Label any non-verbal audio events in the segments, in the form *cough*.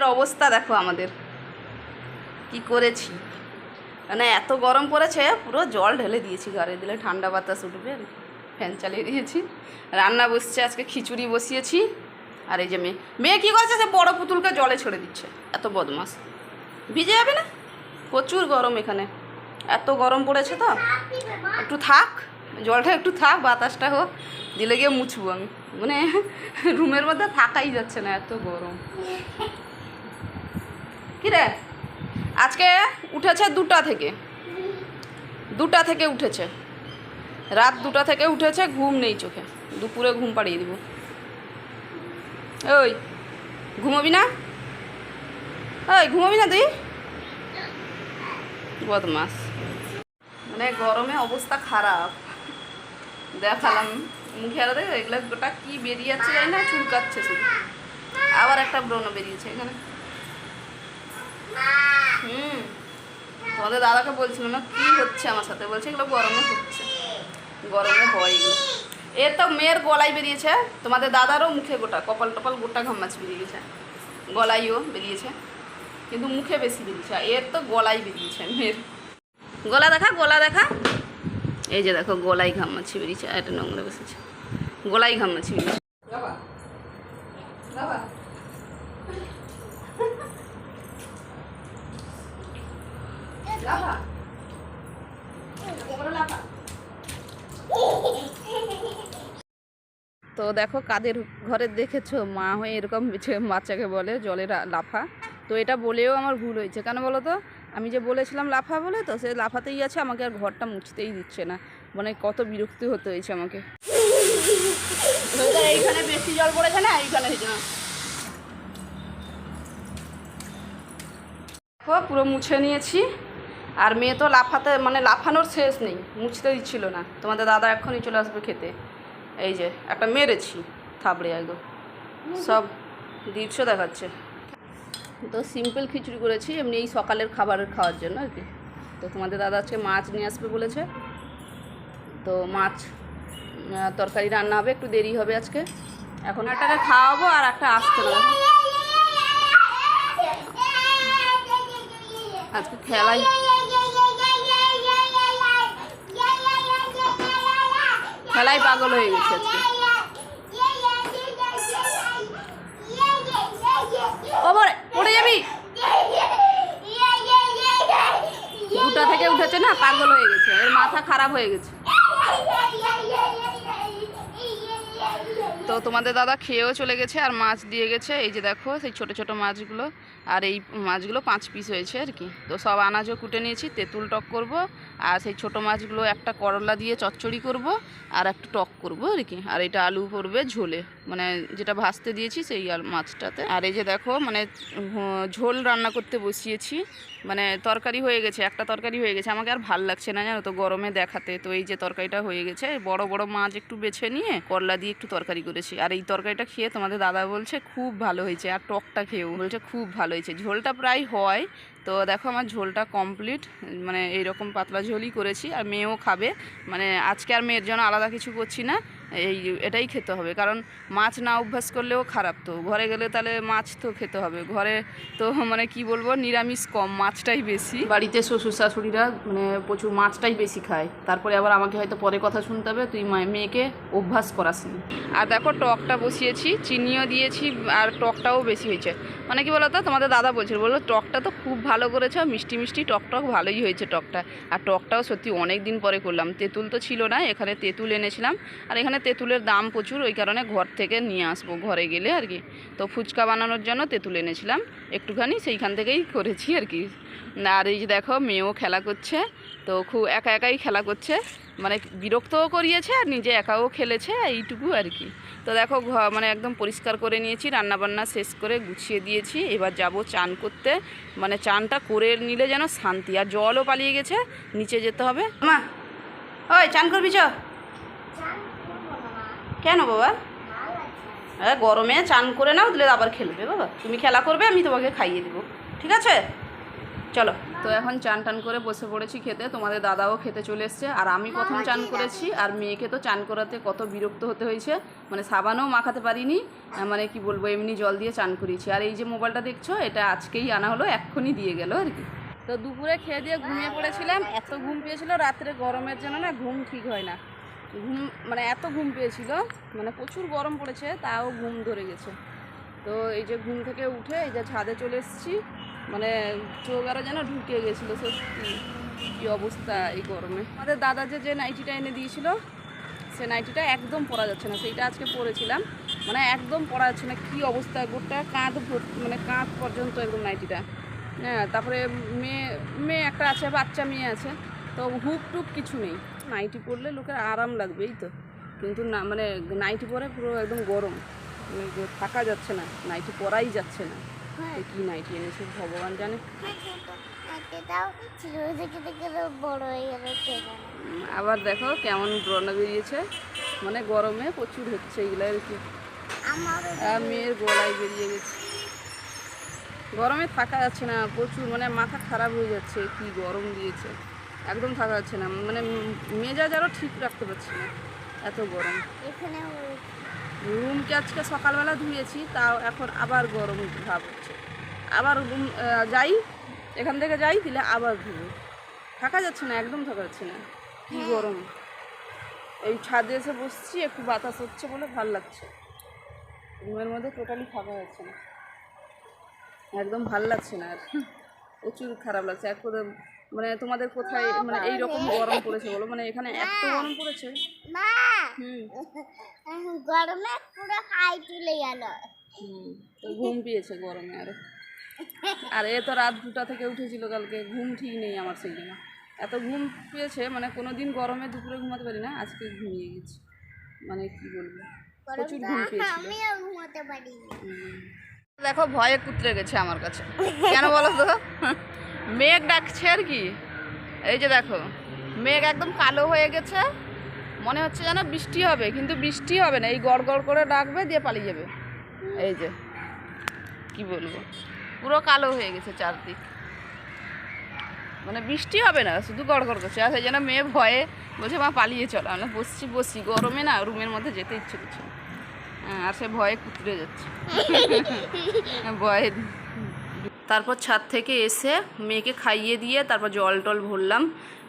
রুমের অবস্থা দেখো আমাদের। কি করেছি? মানে এত গরম পড়েছে, পুরো জল ঢেলে দিয়েছি ঘরে দিলে, ঠান্ডা বাতাস উঠবে, ফ্যান চালিয়ে দিয়েছি। রান্না বসছে, আজকে খিচুড়ি বসিয়েছি। আর এই যে মেয়ে মেয়ে কী করছে? সে বড় পুতুলকে জলে ছেড়ে দিচ্ছে। এত বদমাস। ভিজে যাবে না? প্রচুর গরম এখানে। এত গরম পড়েছে তো? একটু থাক, জলটা একটু থাক, বাতাসটা হোক, দিলে গিয়ে মুছবো আমি। মানে রুমের মধ্যে থাকাই যাচ্ছে না, এত গরম। রে? আজকে উঠেছে দুটা থেকে। দুটা থেকে উঠেছে। রাত দুটা থেকে উঠেছে, ঘুম নেই চোখে। দুপুরে ঘুম পাড়িয়ে দিব। ওই ঘুমোবি না? ওই ঘুমোবি না তুই? বদমাস। মানে গরমে অবস্থা খারাপ। দেখালাম মুখে আর এগুলো গোটা কি বেরিয়ে যাচ্ছে না, চুলকাচ্ছে শুধু আবার একটা ব্রণ বেরিয়েছে এখানে। হুম। তোমাদের দাদাকে বলছিলাম না, কি হচ্ছে আমার সাথে? বলছে এগুলো গরমে হচ্ছে। গরমে হয় এর তো মেয়ের গলায় বেরিয়েছে। তোমাদের দাদারও মুখে গোটা, কপাল টপাল গোটা ঘামাচ বেরিয়ে গেছে গলাইও বেরিয়েছে। কিন্তু মুখে বেশি বেরিয়েছে। এর তো গলায় বেরিয়েছে মেয়ের। গলা দেখা গলা দেখা। এই যে দেখো, গলায় ঘামাচ্ছি বেরিয়েছে। এটা নোংরা বসেছে। গলায় ঘামাচ্ছি বেরিয়েছে বাবা বাবা লাফা। লাফা। তো দেখো কাদের ঘরে দেখেছ? মা হয়ে এরকম বাচ্চাকে বলে জলে রা- লাফা। তো এটা বলেও আমার ভুল হয়েছে। কেন বলো তো? আমি যে বলেছিলাম লাফা বলে তো সে লাফাতেই আছে আমাকে আর ঘরটা মুছতেই দিচ্ছে না। মানে কত বিরক্তি হতে হয়েছে আমাকে। এইখানে বেশি জল পড়েছে না এইখানে দেখো পুরো মুছে নিয়েছি। আর মেয়ে তো লাফাতে মানে লাফানোর শেষ নেই মুছতে দিচ্ছিল না। তোমাদের দাদা এক্ষুনি চলে আসবে খেতে। এই যে, একটা মেরেছি, থাবড়ে একদম। সব দৃশ্য দেখাচ্ছে। তো সিম্পল খিচুড়ি করেছি, এমনি এই সকালের খাবারের খাওয়ার জন্য আর কি। তো তোমাদের দাদা আজকে মাছ নিয়ে আসবে বলেছে। তো মাছ তরকারি রান্না হবে, একটু দেরি হবে আজকে। এখন একটাকে খাওয়াবো আর একটা আসতে না আজকে খেলাই খেলাই পাগল হয়ে গেছে আজকে। পড়ে যাবি? দুটা থেকে উঠেছে না, পাগল হয়ে গেছে। এর মাথা খারাপ হয়ে গেছে। তো তোমাদের দাদা খেয়েও চলে গেছে আর মাছ দিয়ে গেছে। এই যে দেখো, সেই ছোট ছোট মাছগুলো। আর এই মাছগুলো পাঁচ পিস হয়েছে আর কি। তো সব আনাজও কুটে নিয়েছি, তেঁতুল টক করব, আর সেই ছোট মাছগুলো একটা করলা দিয়ে চচ্চড়ি করব, আর একটা টক করব আর কি। আর এটা আলু পড়বে ঝোলে। মানে যেটা ভাজতে দিয়েছি সেই আলু মাছটাতে। আর এই যে দেখো মানে ঝোল রান্না করতে বসিয়েছি। মানে তরকারি হয়ে গেছে, একটা তরকারি হয়ে গেছে। আমাকে আর ভালো লাগছে না, জানো তো, গরমে দেখাতে। তো এই যে তরকারিটা হয়ে গেছে, বড় বড় মাছ একটু বেছে নিয়ে করলা দিয়ে একটু তরকারি করেছি। আর এই তরকারিটা খেয়ে তোমাদের দাদা বলছে, খুব ভালো হয়েছে। আর টকটা খেয়েও বলছে, খুব ভালো হয়েছে। ঝোলটা প্রায় হয়। তো দেখো, আমার ঝোলটা কমপ্লিট। মানে এইরকম পাতলা ঝোলই করেছি। আর মেয়েও খাবে। মানে আজকে আর মেয়ের জন্য আলাদা কিছু করছি না। এই এটাই খেতে হবে। কারণ মাছ না অভ্যাস করলেও খারাপ তো। ঘরে গেলে তাহলে মাছ তো খেতে হবে। ঘরে তো মানে কি বলব, নিরামিষ কম, মাছটাই বেশি। বাড়িতে শ্বশুর শাশুড়িরা মানে প্রচুর মাছটাই বেশি খায়। তারপরে আবার আমাকে হয়তো পরে কথা শুনতে হবে, তুই মেয়েকে অভ্যাস করাসনি আর দেখো, টকটা বসিয়েছি, চিনিও দিয়েছি, আর টকটাও বেশি হয়েছে। মানে কি বলতো? তোমাদের দাদা বলছিল, বলল, টকটা তো খুব ভালো করেছ, মিষ্টি মিষ্টি টক টক ভালোই হয়েছে টকটা। আর টকটাও সত্যি অনেক দিন পরে করলাম। তেঁতুল তো ছিল না, এখানে তেঁতুল এনেছিলাম। আর এখানে তেঁতুলের দাম প্রচুর, ওই কারণে ঘর থেকে নিয়ে আসব ঘরে গেলে আর কি। তো ফুচকা বানানোর জন্য তেঁতুল এনেছিলাম, একটুখানি সেইখান থেকেই করেছি আর কি। আর এই যে দেখো, মেয়েও খেলা করছে। তো খুব একা একাই খেলা করছে। মানে বিরক্তও করিয়েছে আর নিজে একাও খেলেছে, এইটুকু আর কি। তো দেখো মানে একদম পরিষ্কার করে নিয়েছি, রান্নাবান্না শেষ করে গুছিয়ে দিয়েছি। এবার যাব চান করতে। মানে চানটা করে নিলে যেন শান্তি, আর জলও পালিয়ে গেছে, নিচে যেতে হবে। মা, ওই চান করবি চ। কেন বাবা? হ্যাঁ গরমে চান করে নাও, দিলে আবার খেলবে বাবা। তুমি খেলা করবে, আমি তোমাকে খাইয়ে দেবো। ঠিক আছে? চলো। তো এখন চান টান করে বসে পড়েছি খেতে। তোমাদের দাদাও খেতে চলে এসছে। আর আমি প্রথম চান করেছি আর মেয়েকে তো চান করাতে কত বিরক্ত হতে হয়েছে। মানে সাবানও মাখাতে পারিনি মানে কি বলব এমনি জল দিয়ে চান করিয়েছি আর এই যে মোবাইলটা দেখছ এটা আজকেই আনা হলো এক্ষুনি দিয়ে গেল আর কি। তো দুপুরে খেয়ে দিয়ে ঘুমিয়ে পড়েছিলাম। এত ঘুম পেয়েছিল রাত্রে গরমের জন্য না ঘুম ঠিক হয় না। ঘুম মানে এত ঘুম পেয়েছিল মানে প্রচুর গরম পড়েছে তাও ঘুম ধরে গেছে। তো এই যে ঘুম থেকে উঠে এই যে ছাদে চলে এসেছি। মানে চোখ আরও যেন ঢুকে গেছিল, সত্যি। কী অবস্থা এই গরমে। আমাদের দাদা যে যে নাইটিটা এনে দিয়েছিল, সে নাইটিটা একদম পরা যাচ্ছে না। সেইটা আজকে পরেছিলাম। মানে একদম পরা যাচ্ছে না। কী অবস্থা? গোটা কাঁধ মানে কাঁধ পর্যন্ত একদম নাইটিটা। হ্যাঁ তারপরে মেয়ে মেয়ে একটা আছে, বাচ্চা মেয়ে আছে। তো হুক টুক কিছু নেই। নাইটি পরলে লোকের আরাম লাগবে, এই তো। কিন্তু না মানে নাইটি পরে পুরো একদম গরম। থাকা যাচ্ছে না। নাইটি পরাই যাচ্ছে না। তো কি নাইটি এনেছে ভগবান জানে হয়ে আবার দেখো কেমন ব্রণ বেরিয়েছে। মানে গরমে প্রচুর হচ্ছে এগুলো আর কি। মেয়ের গলায় বেরিয়ে গেছে। গরমে থাকা যাচ্ছে না প্রচুর মানে মাথা খারাপ হয়ে যাচ্ছে কি গরম দিয়েছে। একদম থাকা যাচ্ছে না মানে মেজাজ আরও ঠিক রাখতে পারছি না এত গরম। এখানে রুমকে আজকে সকালবেলা ধুয়েছি তাও এখন আবার গরম ভাব হচ্ছে। আবার রুম যাই এখান থেকে যাই দিলে আবার ধুবো থাকা যাচ্ছে না একদম থাকা যাচ্ছে না। কি গরম। এই ছাদে এসে বসছি একটু বাতাস হচ্ছে বলে ভালো লাগছে। রুমের মধ্যে টোটালি থাকা যাচ্ছে না। একদম ভালো লাগছে না আর। প্রচুর খারাপ লাগছে। এক কথা মানে তোমাদের কোথায় মানে এই রকম গরম পড়েছে বলো? মানে এখানে এত গরম পড়েছে। মা। হুম। গরমে পুরো হাই তুলে গেল। হুম, তো ঘুম পেয়েছে গরমে আরও। আর এ তো রাত দুটা থেকে উঠেছিল কালকে ঘুম ঠিক নেই আমার সেই জন্য এত ঘুম পেয়েছে মানে কোনো দিন গরমে দুপুরে ঘুমাতে পারি না আজকে ঘুমিয়ে গেছি। মানে কি বলব? প্রচুর ঘুম পেয়েছিল। দেখো ভয়ে কুতরে গেছে আমার কাছে। কেন বলো তো? মেঘ ডাকছে আর কি। এই যে দেখো মেঘ একদম কালো হয়ে গেছে। মনে হচ্ছে যেন বৃষ্টি হবে কিন্তু বৃষ্টি হবে না। এই গড় গড় করে ডাকবে দিয়ে পালিয়ে যাবে। এই যে কি বলব? পুরো কালো হয়ে গেছে চারদিক। মানে বৃষ্টি হবে না শুধু গড় গড় করছে। আর সেই জন্য মেয়ে ভয়ে বলছে মা পালিয়ে চলো। আমরা বসছি বসছি। গরমে না রুমের মধ্যে যেতে ইচ্ছে করছে হ্যাঁ, আর সে ভয়ে কুতরে যাচ্ছে। ভয়ে তারপর ছাদ থেকে এসে মেয়েকে খাইয়ে দিয়ে তারপর জল টল ভরলাম।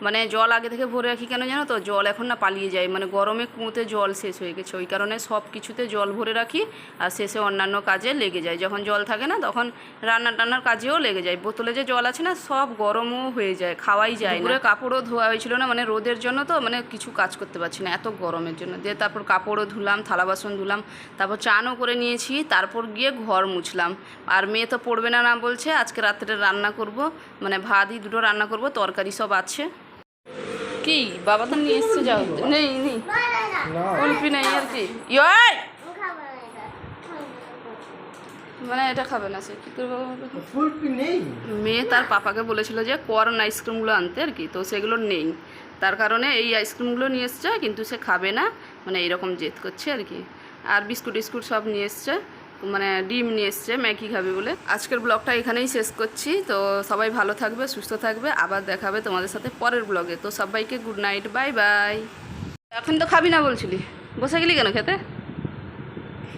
মানে জল আগে থেকে ভরে রাখি কেন জানো তো? জল এখন না পালিয়ে যায়। মানে গরমে কুঁতে জল শেষ হয়ে গেছে। ওই কারণে সব কিছুতে জল ভরে রাখি আর শেষে অন্যান্য কাজে লেগে যায়। যখন জল থাকে না তখন রান্না টান্নার কাজেও লেগে যায়। বোতলে যে জল আছে না সব গরমও হয়ে যায়, খাওয়াই যায় না। কাপড়ও ধোয়া হয়েছিল না। মানে রোদের জন্য তো মানে কিছু কাজ করতে পারছি না। এত গরমের জন্য। দিয়ে তারপর কাপড়ও ধুলাম, থালা বাসন ধুলাম, তারপর চানও করে নিয়েছি। তারপর গিয়ে ঘর মুছলাম। আর মেয়ে তো পড়বে না না বলছে। আজকে রাত্রে রান্না করব মানে ভাতই দুটো রান্না করব তরকারি সব আছে। কি? বাবা তো নিয়ে এসছে যাও। নেই নেই। কুলপি নেই আর কি। ইয় মানে এটা খাবে না সে কী করব মেয়ে তার পাপাকে বলেছিল যে কর্ন আইসক্রিমগুলো আনতে আর কি তো সেগুলো নেই। তার কারণে এই আইসক্রিমগুলো নিয়ে এসছে কিন্তু সে খাবে না মানে এইরকম জেদ করছে আর কি। আর বিস্কুট টিস্কুট সব নিয়ে এসছে। মানে ডিম নিয়ে এসছে, ম্যাগি খাবে বলে। আজকের ব্লগটা এখানেই শেষ করছি। তো সবাই ভালো থাকবে, সুস্থ থাকবে। আবার দেখাবে তোমাদের সাথে পরের ব্লগে। তো সবাইকে গুড নাইট বাই বাই এখন তো খাবি না বলছিলি। বসে গেলি কেন খেতে?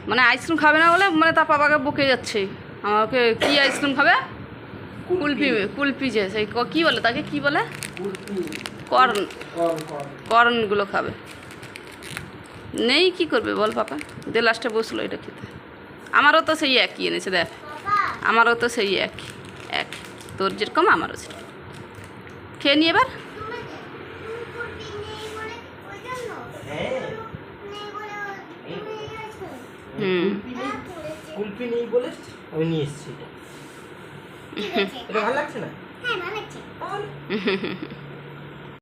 মানে আইসক্রিম খাবে না বলে মানে তার পাপাকে বকে যাচ্ছে। আমাকে কি আইসক্রিম খাবে? কুলপি কুলপি যে, সেই ক- বলে তাকে? কি বলে? কর্ন। কর কর কর্নগুলো খাবে। নেই কি করবে বল পাপা? দে লাস্টে বসল এটা খেতে। আমারও তো সেই একই এনেছে দেখ। আমারও তো সেই এক এক। তোর যেরকম আমারও সেই খেয়ে নি এবার? হ্যাঁ হুম। ফুলপি নেই ফুলপি বলে আমি নিয়ে এসেছি এটা। এটা ভালো লাগছে না? হ্যাঁ ভালো লাগছে। তাহলে *laughs*